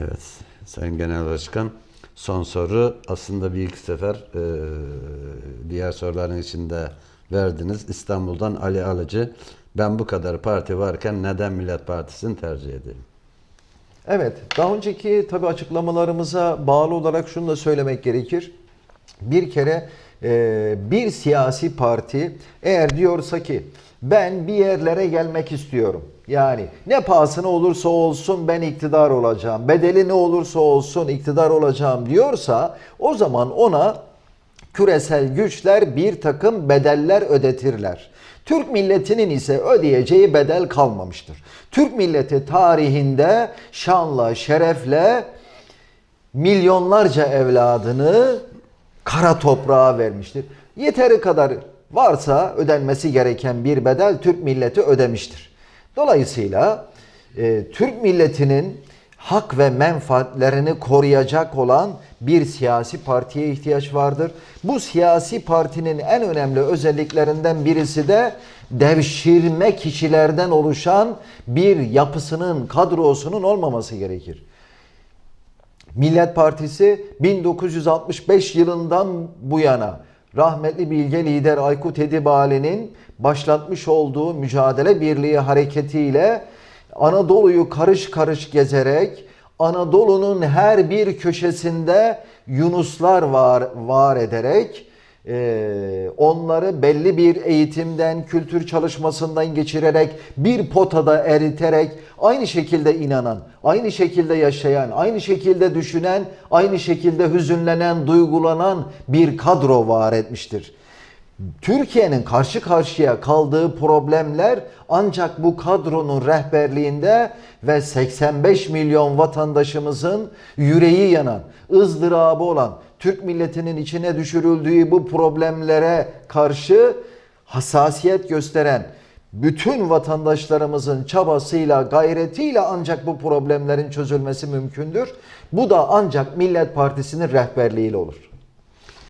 Evet, Sayın Genel Başkan. Son soru aslında bir ilk sefer e, diğer soruların içinde verdiniz. İstanbul'dan Ali Alıcı. Ben bu kadar parti varken neden Millet Partisi'ni tercih edeyim? Evet, daha önceki tabii açıklamalarımıza bağlı olarak şunu da söylemek gerekir. Bir kere e, bir siyasi parti eğer diyorsa ki ben bir yerlere gelmek istiyorum. Yani ne pahasına olursa olsun ben iktidar olacağım. Bedeli ne olursa olsun iktidar olacağım diyorsa o zaman ona küresel güçler bir takım bedeller ödetirler. Türk milletinin ise ödeyeceği bedel kalmamıştır. Türk milleti tarihinde şanla, şerefle milyonlarca evladını kara toprağa vermiştir. Yeteri kadar varsa ödenmesi gereken bir bedel Türk milleti ödemiştir. Dolayısıyla e, Türk milletinin hak ve menfaatlerini koruyacak olan bir siyasi partiye ihtiyaç vardır. Bu siyasi partinin en önemli özelliklerinden birisi de devşirme kişilerden oluşan bir yapısının, kadrosunun olmaması gerekir. Millet Partisi 1965 yılından bu yana rahmetli bilge lider Aykut Edibali'nin başlatmış olduğu mücadele birliği hareketiyle Anadolu'yu karış karış gezerek Anadolu'nun her bir köşesinde Yunuslar var, var ederek onları belli bir eğitimden, kültür çalışmasından geçirerek, bir potada eriterek, aynı şekilde inanan, aynı şekilde yaşayan, aynı şekilde düşünen, aynı şekilde hüzünlenen, duygulanan bir kadro var etmiştir. Türkiye'nin karşı karşıya kaldığı problemler ancak bu kadronun rehberliğinde ve 85 milyon vatandaşımızın yüreği yanan, ızdırabı olan, Türk milletinin içine düşürüldüğü bu problemlere karşı hassasiyet gösteren bütün vatandaşlarımızın çabasıyla, gayretiyle ancak bu problemlerin çözülmesi mümkündür. Bu da ancak Millet Partisi'nin rehberliğiyle olur.